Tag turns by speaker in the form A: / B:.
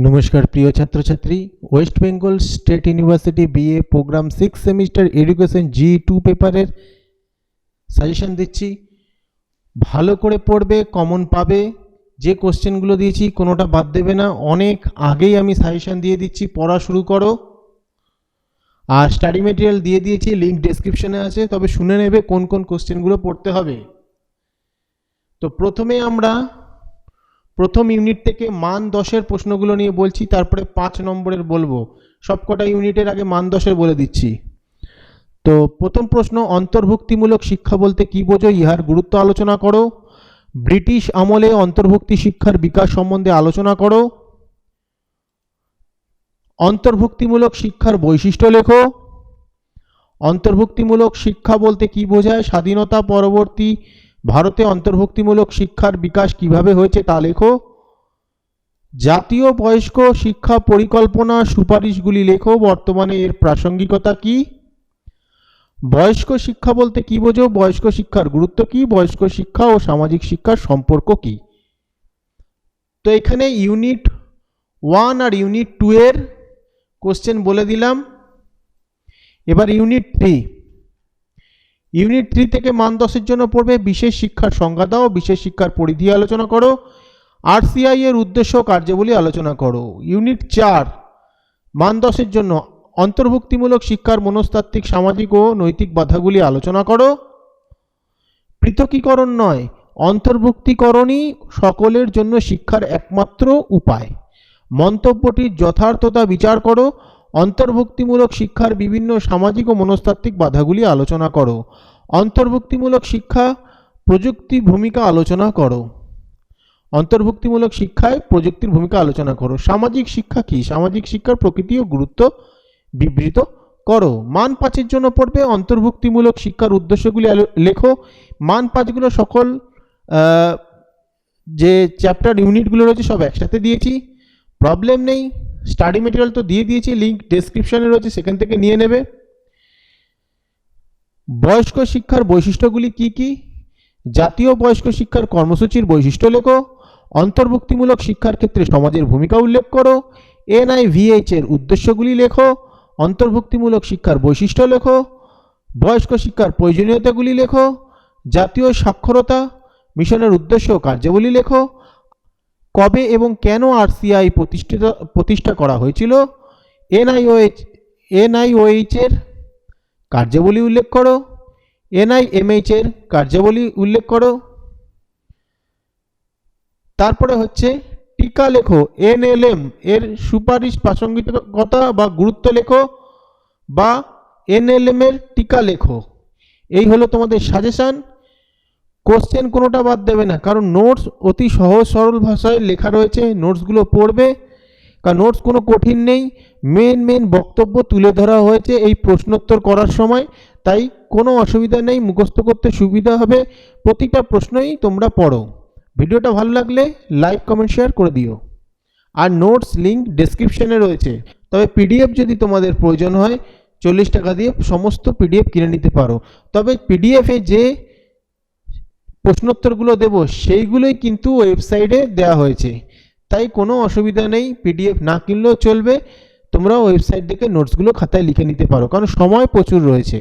A: নমস্কার, প্রিয় ছাত্রছাত্রী। West Bengal State University BA program six semester education G two পেপারের সাজেশন দিচ্ছি। ভালো করে পড়বে কমন পাবে। যে কোশ্চেনগুলো দিয়েছি, কোনোটা বাদ দেবে না। অনেক আগেই আমি সাজেশন দিয়ে দিচ্ছি, পড়া শুরু করো। আর স্টাডি মেটেরিয়াল দিয়ে দিয়েছি লিঙ্ক ডেসক্রিপশনে আছে। তবে শুনে নেবে কোন কোন কোশ্চেনগুলো পড়তে হবে। তো প্রথমে আমরা প্রথম ইউনিট থেকে মান দশের প্রশ্নগুলো নিয়ে বলছি, তারপরে পাঁচ নম্বরের বলব। সবকটা ইউনিটের আগে মান দশের বলে দিচ্ছি। তো প্রথম প্রশ্ন, অন্তর্ভুক্তিমূলক শিক্ষা বলতে কি বোঝো? ইহার গুরুত্ব আলোচনা করো। ব্রিটিশ আমলে অন্তর্ভুক্তি শিক্ষার বিকাশ সম্বন্ধে আলোচনা করো। অন্তর্ভুক্তিমূলক শিক্ষার বৈশিষ্ট্য লেখো। অন্তর্ভুক্তিমূলক শিক্ষা বলতে কি বোঝায়? স্বাধীনতা পরবর্তী ভারতে অন্তর্ভুক্তিমূলক শিক্ষার বিকাশ কীভাবে হয়েছে তা লেখো। জাতীয় বয়স্ক শিক্ষা পরিকল্পনা সুপারিশগুলি লেখো, বর্তমানে এর প্রাসঙ্গিকতা কি? বয়স্ক শিক্ষা বলতে কি বোঝো? বয়স্ক শিক্ষার গুরুত্ব কি? বয়স্ক শিক্ষা ও সামাজিক শিক্ষার সম্পর্ক কি? তো এখানে ইউনিট ওয়ান আর ইউনিট টু এর কোশ্চেন বলে দিলাম। এবার ইউনিট থ্রি। ইউনিট থ্রি থেকে মান দশের জন্য পড়বে বিশেষ শিক্ষার সংজ্ঞা দাও, বিশেষ শিক্ষার পরিধি আলোচনা করো। আরসিআই এর উদ্দেশ্য কার্যাবলী আলোচনা করো। ইউনিট চার, মান দশের জন্য অন্তর্ভুক্তিমূলক শিক্ষার মনস্তাত্ত্বিক, সামাজিক ও নৈতিক বাধাগুলি আলোচনা করো। পৃথকীকরণ নয়, অন্তর্ভুক্তিকরণই সকলের জন্য শিক্ষার একমাত্র উপায়। মন্তব্যটির যথার্থতা বিচার করো। অন্তর্ভুক্তিমূলক শিক্ষার বিভিন্ন সামাজিক ও মনস্তাত্ত্বিক বাধাগুলি আলোচনা করো। অন্তর্ভুক্তিমূলক শিক্ষা প্রযুক্তির ভূমিকা আলোচনা করো। অন্তর্ভুক্তিমূলক শিক্ষায় প্রযুক্তির ভূমিকা আলোচনা করো। সামাজিক শিক্ষা কি? সামাজিক শিক্ষার প্রকৃতি ও গুরুত্ব বিবৃত করো। মান পাঁচের জন্য পড়বে অন্তর্ভুক্তিমূলক শিক্ষার উদ্দেশ্যগুলি লেখো। মান পাঁচগুলো সকল যে চ্যাপ্টার ইউনিটগুলো রয়েছে সব একসাথে দিয়েছি। প্রবলেম নেই। স্টাডি মেটেরিয়াল তো দিয়ে দিয়েছি লিঙ্ক ডেসক্রিপশনে রয়েছে, সেখান থেকে নিয়ে নেবে। বয়স্ক শিক্ষার বৈশিষ্ট্যগুলি কি কি? জাতীয় বয়স্ক শিক্ষার কর্মসূচির বৈশিষ্ট্য লেখো। অন্তর্ভুক্তিমূলক শিক্ষার ক্ষেত্রে সমাজের ভূমিকা উল্লেখ করো। এনআইভিএইচ এর উদ্দেশ্যগুলি লেখো। অন্তর্ভুক্তিমূলক শিক্ষার বৈশিষ্ট্য লেখো। বয়স্ক শিক্ষার প্রয়োজনীয়তাগুলি লেখো। জাতীয় সাক্ষরতা, মিশনের উদ্দেশ্য কার্যাবলী লেখো। কবে এবং কেন আরসিআই প্রতিষ্ঠিত, প্রতিষ্ঠা করা হয়েছিল? এনআইওএইচ এনআইওএইচ এর কার্যাবলী উল্লেখ করো। এনআইএমএইচ এর কার্যাবলী উল্লেখ করো। তারপরে হচ্ছে, টিকা লেখো, এনএলএম এর সুপারিশ প্রাসঙ্গিকতা বা গুরুত্ব লেখো বা এনএলএম এর টিকা লেখো। এই হলো তোমাদের সাজেশন। কোশ্চেন কোনোটা বাদ দেবে না, কারণ নোটস অতি সহজ সরল ভাষায় লেখা রয়েছে নোটসগুলো পড়বে, কারণ নোটস কোনো কঠিন নেই মেন মেন বক্তব্য তুলে ধরা হয়েছে এই প্রশ্নোত্তর করার সময়, তাই কোনো অসুবিধা নেই, মুখস্থ করতে সুবিধা হবে, প্রতিটা প্রশ্নই তোমরা পড়ো। ভিডিওটা ভালো লাগলে লাইক কমেন্ট শেয়ার করে দিও। আর নোটস লিঙ্ক ডেসক্রিপশনে রয়েছে, তবে পিডিএফ যদি তোমাদের প্রয়োজন হয়, চল্লিশ টাকা দিয়ে সমস্ত পিডিএফ কিনে নিতে পারো। তবে পিডিএফে যে প্রশ্নোত্তরগুলো দেব, সেইগুলোই কিন্তু ওয়েবসাইটে দেওয়া হয়েছে। তাই কোনো অসুবিধা নেই পিডিএফ না কিনলেও চলবে। তোমরা ওয়েবসাইট থেকে নোটসগুলো খাতায় লিখে নিতে পারো, কারণ সময় প্রচুর রয়েছে।